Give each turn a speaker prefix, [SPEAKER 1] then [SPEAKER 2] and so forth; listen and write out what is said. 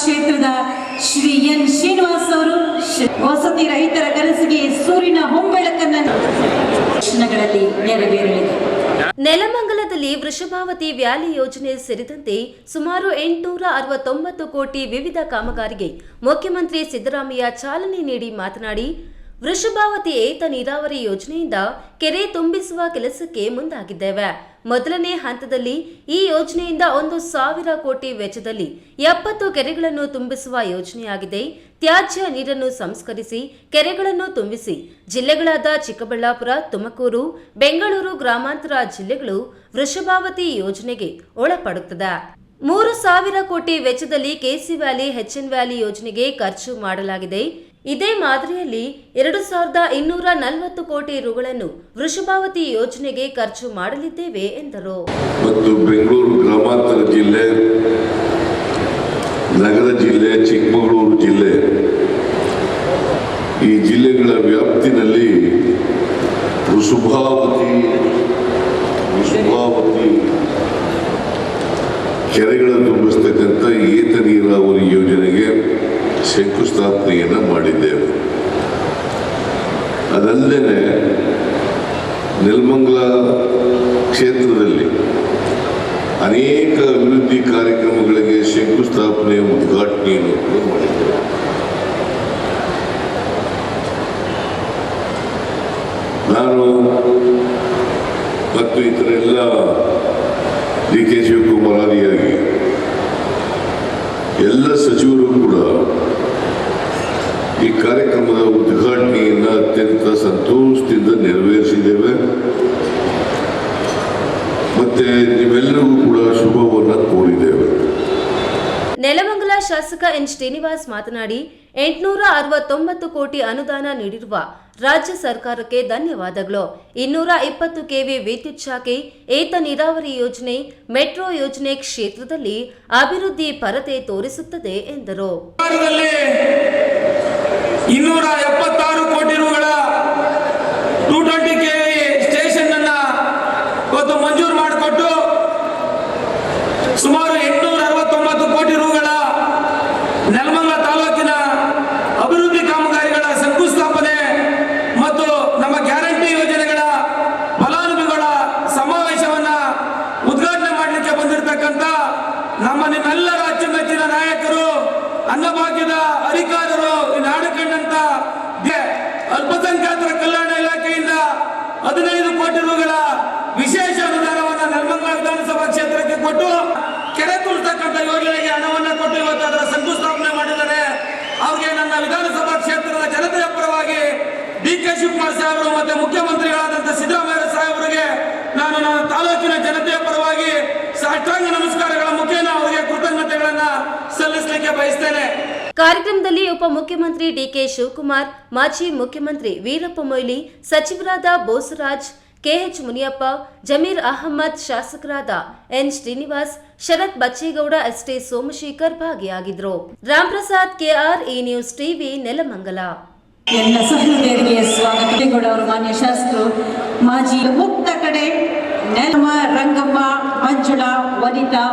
[SPEAKER 1] ಕ್ಷೇತ್ರದ ಶ್ರೀ ಎನ್ ಶ್ರೀನಿವಾಸ್ ಅವರು ವಸತಿ ರಹಿತರ ಕನಸಿಗೆ ಸೂರಿನ ಹೊಂಬೆಳಕನ್ನು ನೆರವೇರಲಿದೆ.
[SPEAKER 2] ನೆಲಮಂಗಲದಲ್ಲಿ ವೃಷಭಾವತಿ ವ್ಯಾಲಿ ಯೋಜನೆ ಸೇರಿದಂತೆ ಸುಮಾರು ಎಂಟುನೂರ ಅರವತ್ತೊಂಬತ್ತು ಕೋಟಿ ವಿವಿಧ ಕಾಮಗಾರಿಗೆ ಮುಖ್ಯಮಂತ್ರಿ ಸಿದ್ದರಾಮಯ್ಯ ಚಾಲನೆ ನೀಡಿ ಮಾತನಾಡಿ, ವೃಷಭಾವತಿ ಏತ ನೀರಾವರಿ ಯೋಜನೆಯಿಂದ ಕೆರೆ ತುಂಬಿಸುವ ಕೆಲಸಕ್ಕೆ ಮುಂದಾಗಿದ್ದೇವೆ. ಮೊದಲನೇ ಹಂತದಲ್ಲಿ ಈ ಯೋಜನೆಯಿಂದ ಒಂದು ಸಾವಿರ ಕೋಟಿ ವೆಚ್ಚದಲ್ಲಿ ಎಪ್ಪತ್ತು ಕೆರೆಗಳನ್ನು ತುಂಬಿಸುವ ಯೋಜನೆಯಾಗಿದೆ. ತ್ಯಾಜ್ಯ ನೀರನ್ನು ಸಂಸ್ಕರಿಸಿ ಕೆರೆಗಳನ್ನು ತುಂಬಿಸಿ ಜಿಲ್ಲೆಗಳಾದ ಚಿಕ್ಕಬಳ್ಳಾಪುರ, ತುಮಕೂರು, ಬೆಂಗಳೂರು ಗ್ರಾಮಾಂತರ ಜಿಲ್ಲೆಗಳು ವೃಷಭಾವತಿ ಯೋಜನೆಗೆ ಒಳಪಡುತ್ತದೆ. ಮೂರು ಸಾವಿರ ಕೋಟಿ ವೆಚ್ಚದಲ್ಲಿ ಕೆಸಿ ವ್ಯಾಲಿ ಎಚ್ಎನ್ ವ್ಯಾಲಿ ಯೋಜನೆಗೆ ಖರ್ಚು ಮಾಡಲಾಗಿದೆ. ಇದೇ ಮಾದರಿಯಲ್ಲಿ ಎರಡು ಸಾವಿರದ ಇನ್ನೂರ ನಲವತ್ತು ಕೋಟಿ ರುಗಳನ್ನು ವೃಷಭಾವತಿ ಯೋಜನೆಗೆ ಖರ್ಚು ಮಾಡಲಿದ್ದೇವೆ ಎಂದರು.
[SPEAKER 3] ಮತ್ತು ಬೆಂಗಳೂರು ಗ್ರಾಮಾಂತರ ಜಿಲ್ಲೆ, ನಗರ ಜಿಲ್ಲೆ, ಚಿಕ್ಕಮಗಳೂರು ಜಿಲ್ಲೆ. ಈ ಜಿಲ್ಲೆಗಳ ವ್ಯಾಪ್ತಿನಲ್ಲಿ ವೃಷಭಾವತಿ ವೃಷಭಾವತಿ ಕೆರೆಗಳನ್ನು ತುಂಬಿಸ್ತಕ್ಕಂಥ ಏತ ನೀರಾವರಿ ಯೋಜನೆಗೆ ಶಂಕುಸ್ಥಾಪನೆಯನ್ನು ಮಾಡಿದ್ದೇವೆ. ಅದಲ್ಲದೆ ನೆಲಮಂಗಲ ಕ್ಷೇತ್ರದಲ್ಲಿ ಅನೇಕ ಅಭಿವೃದ್ಧಿ ಕಾರ್ಯಕ್ರಮಗಳಿಗೆ ಶಂಕುಸ್ಥಾಪನೆ ಉದ್ಘಾಟನೆಯನ್ನು ಕೂಡ ಮಾಡಿದ್ದೇವೆ. ನಾನು ಮತ್ತು ಇತರೆಲ್ಲ ಡಿ ಕೆ ಶಿವಕುಮಾರ್ ಆದಿಯಾಗಿ ಎಲ್ಲ ಸಚಿವರು ಕೂಡ ಈ ಕಾರ್ಯಕ್ರಮದ ಉದ್ಘಾಟನೆಯನ್ನು ಅತ್ಯಂತ ಸಂತೋಷದಿಂದ ನೆರವೇರಿಸಿದ್ದೇವೆ. ಮತ್ತೆ ನೀವೆಲ್ಲರಿಗೂ ಕೂಡ ಶುಭವನ್ನು ಕೋರಿದ್ದೇವೆ.
[SPEAKER 2] ನೆಲಮಂಗಲ ಶಾಸಕ ಎನ್ ಶ್ರೀನಿವಾಸ್ ಮಾತನಾಡಿ, ಎಂಟುನೂರ ಅರವತ್ತೊಂಬತ್ತು ಕೋಟಿ ಅನುದಾನ ನೀಡಿರುವ ರಾಜ್ಯ ಸರ್ಕಾರಕ್ಕೆ ಧನ್ಯವಾದಗಳು. ಇನ್ನೂರ ಇಪ್ಪತ್ತು ಕೆವಿ ವಿದ್ಯುತ್ ಶಾಖೆ, ಏತ ನೀರಾವರಿ ಯೋಜನೆ, ಮೆಟ್ರೋ ಯೋಜನೆ ಕ್ಷೇತ್ರದಲ್ಲಿ ಅಭಿವೃದ್ಧಿ ಪರತೆ ತೋರಿಸುತ್ತದೆ ಎಂದರು
[SPEAKER 4] ಸರ್ಕಾರದಲ್ಲಿ ಇನ್ನೂರ ಎಪ್ಪತ್ತಾರು ಕೋಟಿ ರುಗಳ ಟೂ ಟ್ವೆಂಟಿ ಕೆ ಸ್ಟೇಷನ್ ಅನ್ನ ಇವತ್ತು ಮಂಜೂರು ಮಾಡಿಕೊಟ್ಟು ಸುಮಾರು ಎಂಟುನೂರ ಅರವತ್ತೊಂಬತ್ತು ಕೋಟಿ ರುಗಳ ನೆಲಮಂಗಲ ತಾಲೂಕಿನ ಅಭಿವೃದ್ಧಿ ಕಾಮಗಾರಿಗಳ ಶಂಕುಸ್ಥಾಪನೆ ಮತ್ತು ನಮ್ಮ ಗ್ಯಾರಂಟಿ ಯೋಜನೆಗಳ ಫಲಾನುಭವಿಗಳ ಸಮಾವೇಶವನ್ನ ಉದ್ಘಾಟನೆ ಮಾಡಲಿಕ್ಕೆ ಬಂದಿರತಕ್ಕಂಥ ನಮ್ಮ ನಿಮ್ಮೆಲ್ಲರ ಅಚ್ಚುಮೆಚ್ಚಿನ ನಾಯಕರು ಅನ್ನಭಾಗ್ಯದ ಅಧಿಕಾರರು ಈ ನಾಡು ಕಂಡಂತ ಅಲ್ಪಸಂಖ್ಯಾತರ ಕಲ್ಯಾಣ ಇಲಾಖೆಯಿಂದ ಹದಿನೈದು ಕೋಟಿ ರೂಗಳ ವಿಶೇಷ ಅನುದಾನವನ್ನು ನೆಲಮಂಗಲ ವಿಧಾನಸಭಾ ಕ್ಷೇತ್ರಕ್ಕೆ ಕೊಟ್ಟು ಕೆರೆ ತುಳಿತಕ್ಕಂಥ ಯೋಜನೆಗೆ ಹಣವನ್ನು ಕೊಟ್ಟು ಇವತ್ತು ಅದರ ಶಂಕುಸ್ಥಾಪನೆ ಸಲ್ಲಿಸಲಿಕ್ಕೆ ಬಯಸ್ತೇನೆ.
[SPEAKER 2] ಕಾರ್ಯಕ್ರಮದಲ್ಲಿ ಉಪಮುಖ್ಯಮಂತ್ರಿ ಡಿಕೆ ಶಿವಕುಮಾರ್ ಮಾಜಿ ಮುಖ್ಯಮಂತ್ರಿ ವೀರಪ್ಪ ಮೊಯ್ಲಿ ಸಚಿವರಾದ ಬೋಸರಾಜ್ ಕೆಎಚ್ ಮುನಿಯಪ್ಪ ಜಮೀರ್ ಅಹಮ್ಮದ್ ಶಾಸಕರಾದ ಎನ್ ಶ್ರೀನಿವಾಸ್ ಶರತ್ ಬಚ್ಚೇಗೌಡ ಎಸ್ಟಿ ಸೋಮಶೇಖರ್ ಭಾಗಿಯಾಗಿದ್ದರು Ramprasad KR E news TV Nelamangala.
[SPEAKER 1] ಎಲ್ಲ ಸಹೃದಯರಿಗೆ ಸ್ವಾಗತ. ಅವರು ಮಾನ್ಯ ಶಾಸಕರು ಮಾಜಿ ಮುಕ್ತ ಕಡೆ ನೆಲಮ ರಂಗಮ್ಮ ಮಂಜುಳಾ ವನಿತಾ